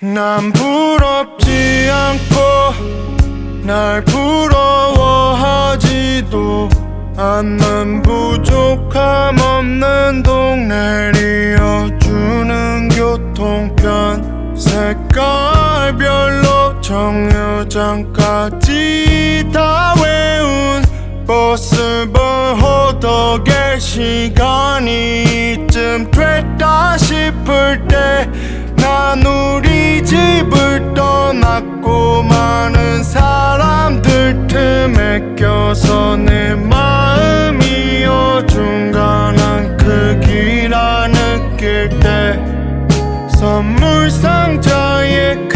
난 부럽지 않고 날 부러워하지도 않는 부족함 없는 동네를 이어주는 교통편. 색깔별로 정류장까지 다 외운 버스번 호덕의 시간이 이쯤 됐다 싶을 때 난 우리 집을 떠났고 많은 사람들 틈에 껴서 내 마음이 어중간한 그 크기라 느낄 때 선물 상자의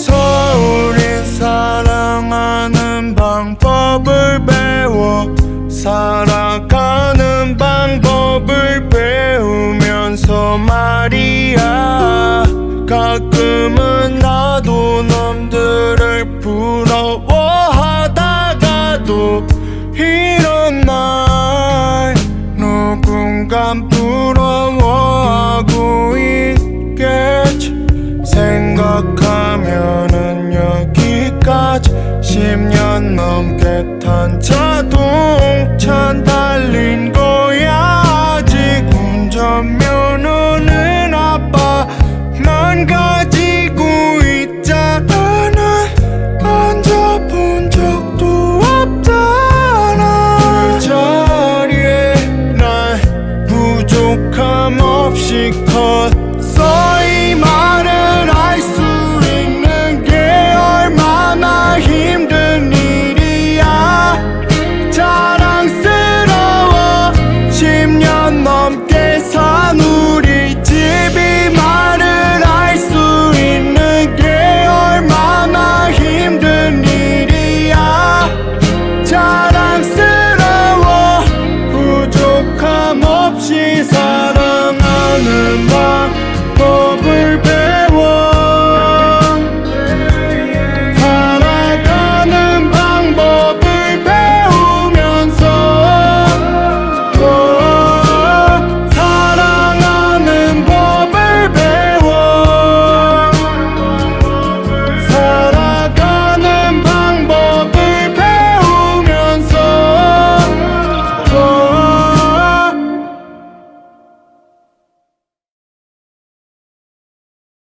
서 우린 사랑하는 방법을 배워 살아가는 방법을 배우면서 말이야. 가끔은 나도 남들을 부러워하다가도 이런 날 시간 넘게 탄 자동차 달린 거야. 아직 운전면허는 아빠만 가지고 있잖아. 난 앉아본 적도 없잖아. 그 자리에 날 부족함 없이 커